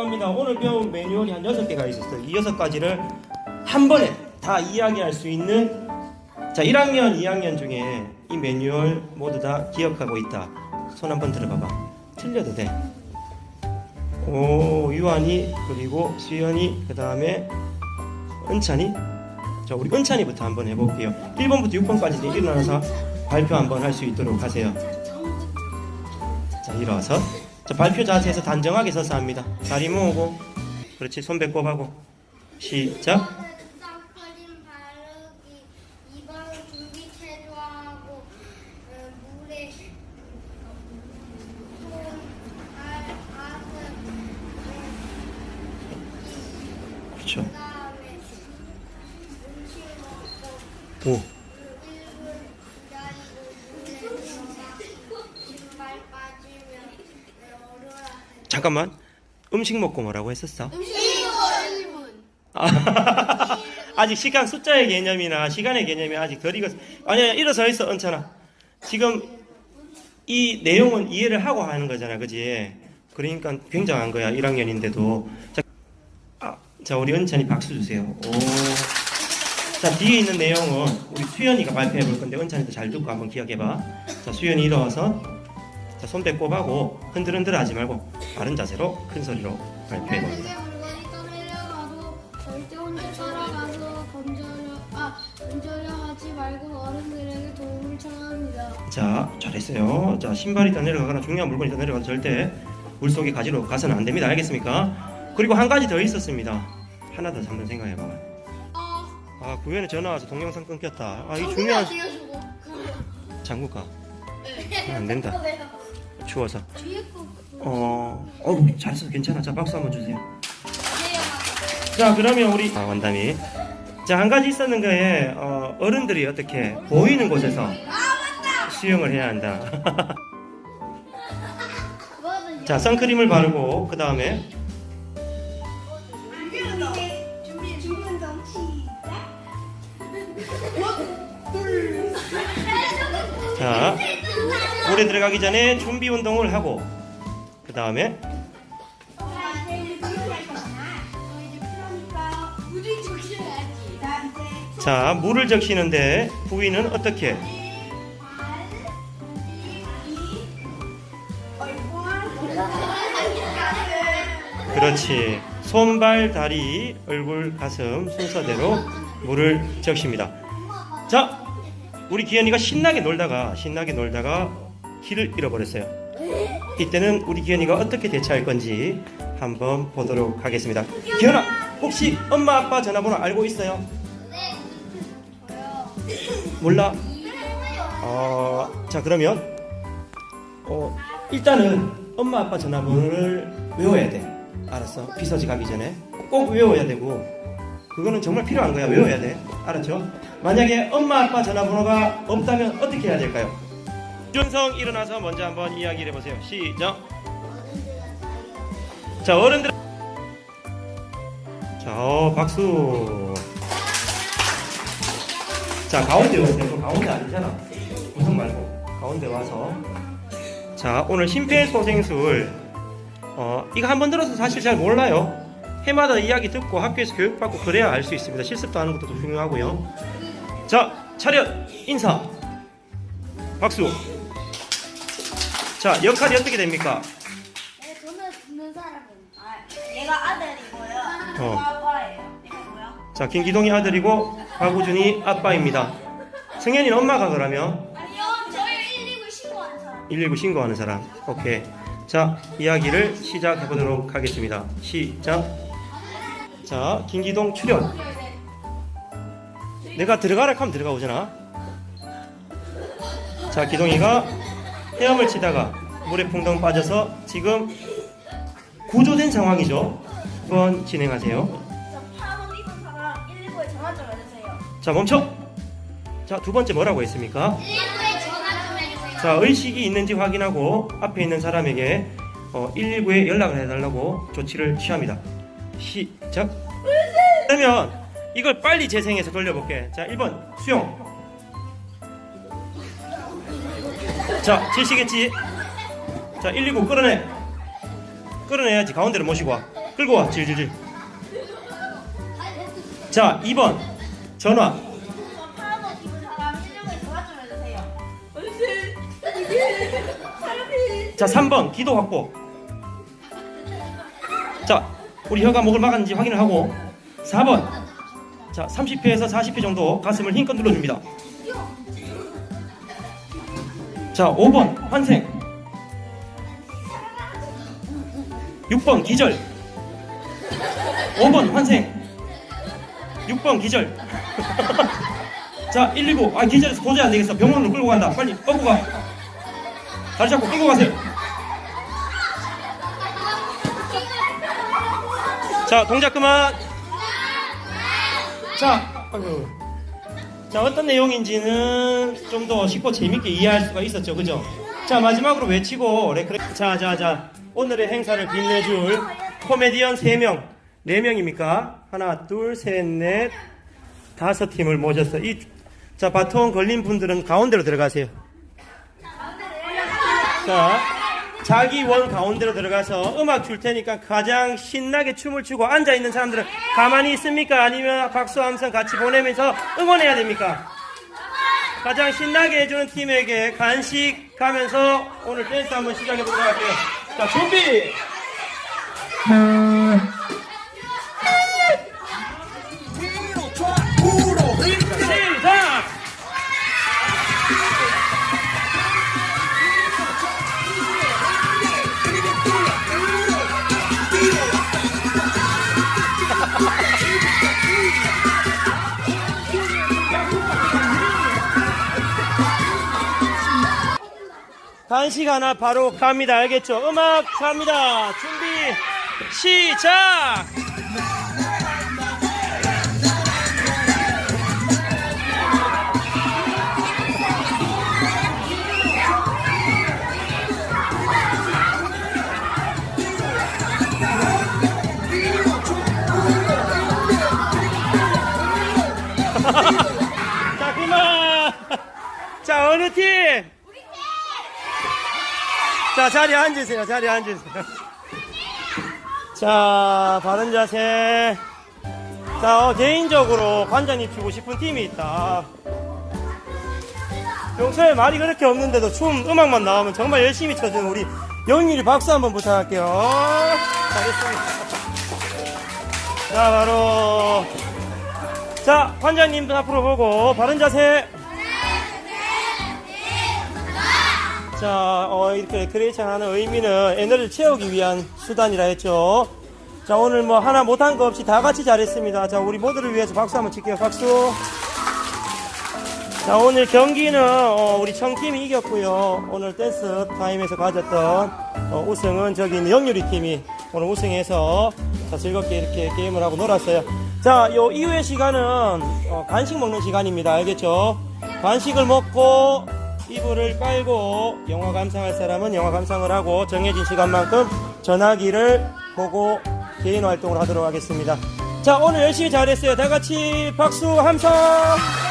합니다. 오늘 배운 매뉴얼이 한 6개가 있었어요. 이 6가지를 한 번에 다 이야기할 수 있는 자, 1학년, 2학년 중에 이 매뉴얼 모두 다 기억하고 있다. 손 한번 들어봐봐. 틀려도 돼. 오, 유한이, 그리고 수연이, 그 다음에 은찬이. 자, 우리 은찬이부터 한번 해볼게요. 1번부터 6번까지 일어나서 발표 한번 할 수 있도록 하세요. 자, 일어서. 자, 발표 자세에서 단정하게 서서 합니다. 다리 모으고, 그렇지, 손. 시작. 손, 발, 가슴, 그렇죠. 오. 잠깐만. 음식 먹고 뭐라고 했었어? 1분. 아, 아직 시간 숫자의 개념이나 시간의 개념이 아직 덜 익었어. 아니야, 일어서 있어, 은찬아. 지금 이 내용은 이해를 하고 하는 거잖아, 그지? 그러니까 굉장한 거야, 1학년인데도. 자, 아, 자, 우리 은찬이 박수 주세요. 오. 자, 뒤에 있는 내용은 우리 수연이가 발표해 볼 건데, 은찬이도 잘 듣고 한번 기억해 봐. 자, 수연이 일어서, 자, 손 배꼽하고 흔들흔들 하지 말고, 바른 자세로 큰 소리로 발표해 봅니다. 절대 혼자 살아가서 아 던져려 하지 말고 어른들에게 도움을 청합니다. 자, 잘했어요. 자, 신발이 다 내려가거나 중요한 물건이 다 내려가도 절대 물속에 가지러 가서는 안 됩니다. 알겠습니까? 그리고 한 가지 더 있었습니다. 하나 더 한번 생각해봐. 아, 아, 구현에 전화 와서 동영상 끊겼다. 아, 이 중요한 띄워주고 장구가 안 된다. 추워서. 어, 어, 잘했어. 괜찮아. 자, 박수 한번 주세요. 자, 그러면 우리 아, 원담이. 자, 한 가지 있었는 거에 어, 어른들이 어떻게 보이는 곳에서 수영을 해야 한다. 자, 선크림을 바르고 그 다음에 준비 준비 동 시작. 자, 물에 들어가기 전에 준비 운동을 하고 그 다음에 자, 물을 적시는데 부위는 어떻게? 그렇지. 손 발, 다리, 얼굴, 가슴 순서대로 물을 적십니다. 자, 우리 기현이가 신나게 놀다가 신나게 놀다가 길을 잃어버렸어요. 이때는 우리 기현이가 어떻게 대처할 건지 한번 보도록 하겠습니다. 기현아, 혹시 엄마 아빠 전화번호 알고 있어요? 몰라? 어, 자 그러면 어, 일단은 엄마 아빠 전화번호를 외워야 돼. 알았어? 피서지 가기 전에 꼭 외워야 되고 그거는 정말 필요한 거야. 외워야 돼. 알았죠? 만약에 엄마 아빠 전화번호가 없다면 어떻게 해야 될까요? 준성 일어나서 먼저 한번 이야기를 해보세요. 시작. 자 어른들. 자 어, 박수. 자 가운데 오세요. 그 가운데 아니잖아. 우선 말고 가운데 와서. 자 오늘 심폐소생술. 어 이거 한 번 들어서 사실 잘 몰라요. 해마다 이야기 듣고 학교에서 교육받고 그래야 알 수 있습니다. 실습도 하는 것도 중요하고요. 자 차렷 인사. 박수. 자 역할이 어떻게 됩니까? 네, 돈을 듣는 사람은 아, 얘가 아들이고요. 어. 아빠예요. 뭐야? 자 김기동이 아들이고 박우준이 아빠입니다. 승현이는 엄마가 그러면 아니요, 저희 119 신고하는 사람. 119 신고하는 사람. 오케이. 자, 이야기를 시작해 보도록 하겠습니다. 시작. 자, 김기동 출연. 내가 들어가라 하면 들어가 오잖아. 자, 기동이가 헤엄을 치다가 물에 풍덩 빠져서 지금 구조된 상황이죠. 한번 진행하세요. 저 파란 옷 입은 사람 119에 전화 좀 해주세요. 자, 멈춰. 자, 두 번째 뭐라고 했습니까? 119에 전화 좀 해주세요. 자, 의식이 있는지 확인하고 앞에 있는 사람에게 어, 119에 연락을 해달라고 조치를 취합니다. 시작. 그러면 이걸 빨리 재생해서 돌려볼게. 자, 1번 수용. 자, 제시겠지? 자, 119 끌어내. 끌어내야지. 가운데로 모시고 와. 끌고 와 질질질 자 2번 전화 저 파란 옷 입은 사람 119에 전화 좀 해주세요. 자 3번 기도 확보 자 우리 혀가 목을 막았는지 확인을 하고 4번 자 30회에서 40회 정도 가슴을 힘껏 눌러줍니다. 자 5번 환생. 6번 기절. 5번 환생. 6번 기절. 자 119, 아 기절해서 도저히 안 되겠어. 병원으로 끌고 간다. 빨리 끌고 가. 다리 잡고 끌고 가세요. 자 동작 그만 자 아이고. 자 어떤 내용인지는 좀 더 쉽고 재밌게 이해할 수가 있었죠. 그죠? 자 마지막으로 외치고 레크레 자 자 자. 오늘의 행사를 빛내줄 코미디언 3명. 4명입니까? 하나 둘 셋 넷. 다섯 팀을 모셨어 이, 자 바통 걸린 분들은 가운데로 들어가세요. 자 자기 원 가운데로 들어가서 음악 줄 테니까 가장 신나게 춤을 추고 앉아 있는 사람들은 가만히 있습니까? 아니면 박수 함성 같이 보내면서 응원해야 됩니까? 가장 신나게 해주는 팀에게 간식 가면서 오늘 댄스 한번 시작해 보도록 할게요. 자 준비. 하나 바로 갑니다. 알겠죠? 음악 갑니다. 준비, 시작! 자, 그만! 자, 어느 팀? 자, 자리에 앉으세요. 자리에 앉으세요. 자, 바른 자세. 자, 어, 개인적으로 관장님 피고 싶은 팀이 있다. 평소에 말이 그렇게 없는데도 춤, 음악만 나오면 정말 열심히 쳐주는 우리 영일이 박수 한번 부탁할게요. 잘했습니다. 자, 바로. 자, 관장님 앞으로 보고, 바른 자세. 자, 어, 이렇게 레크레이션 하는 의미는 에너지를 채우기 위한 수단이라 했죠. 자, 오늘 뭐 하나 못한 거 없이 다 같이 잘했습니다. 자, 우리 모두를 위해서 박수 한번 칠게요. 박수. 자, 오늘 경기는 어, 우리 청팀이 이겼고요. 오늘 댄스 타임에서 가졌던 어, 우승은 저기 영유리 팀이 오늘 우승해서 자, 즐겁게 이렇게 게임을 하고 놀았어요. 자, 요 이후의 시간은 어, 간식 먹는 시간입니다. 알겠죠? 간식을 먹고 이불을 깔고 영화 감상할 사람은 영화 감상을 하고 정해진 시간만큼 전화기를 보고 개인 활동을 하도록 하겠습니다. 자, 오늘 열심히 잘했어요. 다 같이 박수 함성!